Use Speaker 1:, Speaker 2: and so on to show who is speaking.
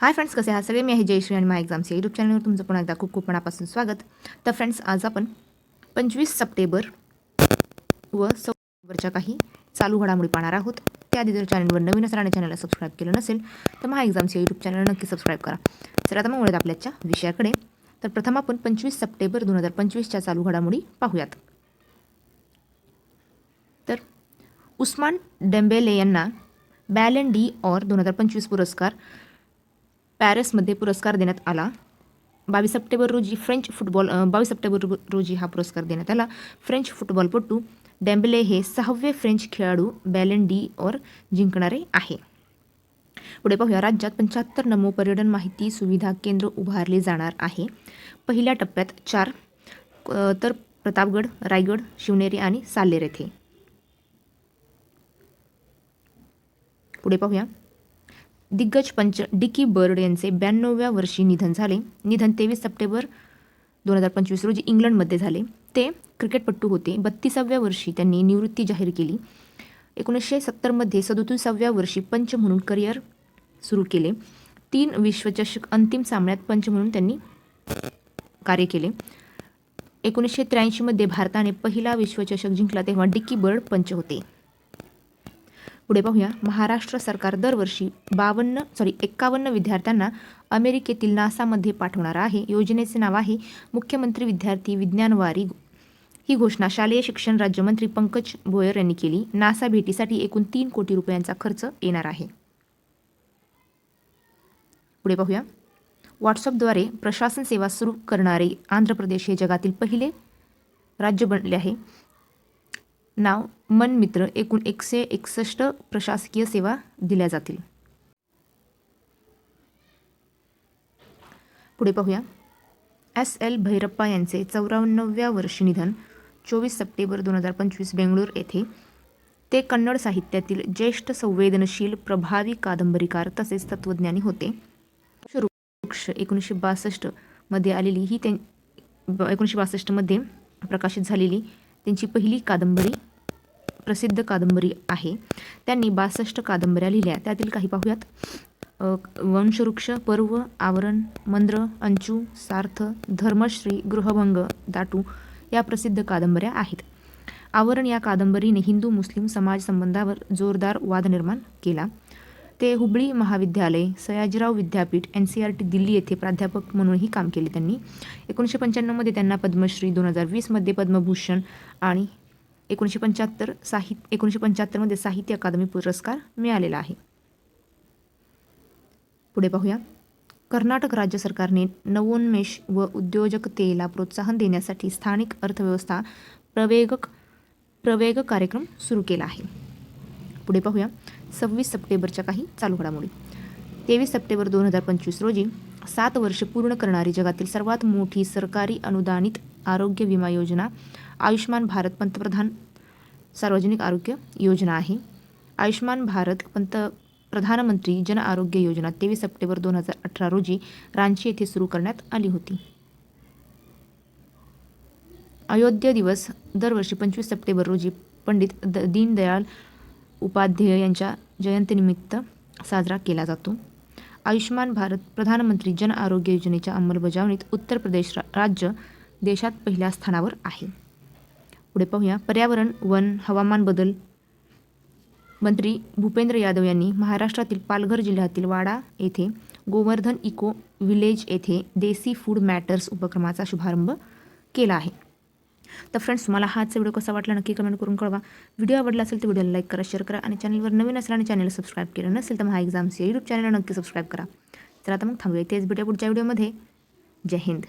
Speaker 1: Hi friends कसे आहात? सगळे मी आहे जयश्री आणि माय एक्झाम्स या यूट्यूब चॅनलवर तुमचं पुन्हा एकदा खूप खूप मनापासून स्वागत. तर फ्रेंड्स आज आपण पंचवीस सप्टेंबर व सप्टेंबरच्या काही चालू घडामोडी पाहणार आहोत. त्याआधी जर चॅनलवर नवीन असेल आणि चॅनलला सबस्क्राईब केलं नसेल तर महा एक्झाम्स या यूट्यूब चॅनलला नक्की सबस्क्राईब करा. सर आता मग वळत आपल्याच्या विषयाकडे. तर प्रथम आपण पंचवीस सप्टेंबर दोन हजार पंचवीसच्या चालू घडामोडी पाहूयात. तर उस्मान डेंबेले यांना बॅलन डी ऑर दोन हजार पंचवीस पुरस्कार पॅरिसमध्ये पुरस्कार देण्यात आला. बावीस सप्टेंबर रोजी फ्रेंच फुटबॉल बावीस सप्टेंबर रोजी हा पुरस्कार देण्यात आला. फ्रेंच फुटबॉलपटू डेम्बले हे सहावे फ्रेंच खेळाडू बॅलन डी ऑर जिंकणारे आहे. पुढे पाहूया. राज्यात पंच्याहत्तर नमो पर्यटन माहिती सुविधा केंद्र उभारले जाणार आहे. पहिल्या टप्प्यात चार तर प्रतापगड रायगड शिवनेरी आणि साल्लेर येथे. पुढे पाहूया. दिग्गज पंच डिकी बर्ड यांचे ब्याण्णव्या वर्षी निधन झाले. निधन तेवीस सप्टेंबर दोन हजार पंचवीस रोजी इंग्लंडमध्ये झाले. ते क्रिकेटपटू होते. बत्तीसाव्या वर्षी त्यांनी निवृत्ती जाहीर केली. एकोणीसशे सत्तरमध्ये सदोतीसाव्या वर्षी पंच म्हणून करिअर सुरू केले. तीन विश्वचषक अंतिम सामन्यात पंच म्हणून त्यांनी कार्य केले. एकोणीसशे त्र्याऐंशीमध्ये भारताने पहिला विश्वचषक जिंकला तेव्हा डिक्की बर्ड पंच होते. पुढे पाहूया. महाराष्ट्र सरकार दरवर्षी बावन्न सॉरी एक्कावन्न विद्यार्थ्यांना अमेरिकेतील नासामध्ये पाठवणार आहे. योजनेचे नाव आहे मुख्यमंत्री विद्यार्थी विज्ञानवारी ही घोषणा शालेय शिक्षण राज्यमंत्री पंकज भोयर यांनी केली. नासा भेटीसाठी एकूण तीन कोटी रुपयांचा खर्च येणार आहे. पुढे पाहूया. व्हॉट्सअपद्वारे प्रशासन सेवा सुरू करणारे आंध्र प्रदेश हे जगातील पहिले राज्य बनले आहे. नाव मन मित्र एकूण एकशे एकसष्ट प्रशासकीय सेवा दिल्या जातील. पुढे पाहूया. एस एल भैरप्पा यांचे चौऱ्याण्णव्या वर्षी निधन चोवीस सप्टेंबर दोन हजार पंचवीस बेंगळूर येथे. ते कन्नड साहित्यातील ज्येष्ठ संवेदनशील प्रभावी कादंबरीकार तसेच तत्त्वज्ञानी होते. वृक्ष एकोणीसशे बासष्टमध्ये आलेली ही त्यां ब- एकोणीसशे बासष्टमध्ये प्रकाशित झालेली त्यांची पहिली कादंबरी प्रसिद्ध कादंबरी आहे. त्यांनी बासष्ट कादंबऱ्या लिहिल्या. त्यातील काही पाहूयात. वंशवृक्ष पर्व आवरण मंद्र अंचू सार्थ धर्मश्री गृहभंग दाटू या प्रसिद्ध कादंबऱ्या आहेत. आवरण या कादंबरीने हिंदू मुस्लिम समाज संबंधावर जोरदार वाद निर्माण केला. ते हुबळी महाविद्यालय सयाजीराव विद्यापीठ N C R T Delhi येथे प्राध्यापक म्हणूनही काम केले त्यांनी. एकोणीसशे पंच्याण्णवमध्ये त्यांना पद्मश्री दोन हजार वीसमध्ये पद्मभूषण आणि एकोणीसशे पंच्याहत्तर साहित्य एकोणीसशे पंच्याहत्तरमध्ये साहित्य अकादमी पुरस्कार मिळालेला आहे. पुढे पाहूया. कर्नाटक राज्य सरकारने नवोन्मेष व उद्योजकतेला प्रोत्साहन देण्यासाठी स्थानिक अर्थव्यवस्था प्रवेगक प्रवेग कार्यक्रम सुरू केला आहे. पुढे पाहूया. सव्वीस सप्टेंबरच्या काही चालू घडामोडी. तेवीस सप्टेंबर दोन हजार पंचवीस रोजी सात वर्ष पूर्ण करणारी जगातील सर्वात मोठी सरकारी अनुदानित आरोग्य विमा योजना आयुष्मान भारत पंतप्रधान सार्वजनिक आरोग्य योजना आहे. आयुष्मान भारत पंत प्रधानमंत्री जन आरोग्य योजना तेवीस सप्टेंबर दोन हजार अठरा रोजी रांची येथे सुरू करण्यात आली होती. अयोध्या दिवस दरवर्षी पंचवीस सप्टेंबर रोजी पंडित द दीनदयाल उपाध्याय यांच्या जयंतीनिमित्त साजरा केला जातो. आयुष्मान भारत प्रधानमंत्री जन आरोग्य योजनेच्या अंमलबजावणीत उत्तर प्रदेश रा- राज्य देशात पहिल्या स्थानावर आहे. पुढे पाहूया. पर्यावरण वन हवामान बदल. मंत्री भूपेंद्र यादव यांनी महाराष्ट्रातील पालघर जिल्ह्यातील वाडा येथे गोवर्धन इको विलेज येथे देसी फूड मॅटर्स उपक्रमाचा शुभारंभ केला आहे. तर फ्रेंड्स तुम्हाला हाच व्हिडिओ कसा वाटला नक्की कमेंट करून कळवा. व्हिडिओ आवडला असेल तर व्हिडिओला लाईक करा शेअर करा आणि चॅनलवर नवीन असेल आणि चॅनल सबस्क्राईब केलं नसेल तर महा एक्झाम्स या यूट्यूब चॅनलला नक्की सबस्क्राईब करा. तर आता मग थांबूया. तेच भेटूया पुढच्या व्हिडिओमध्ये जय हिंद.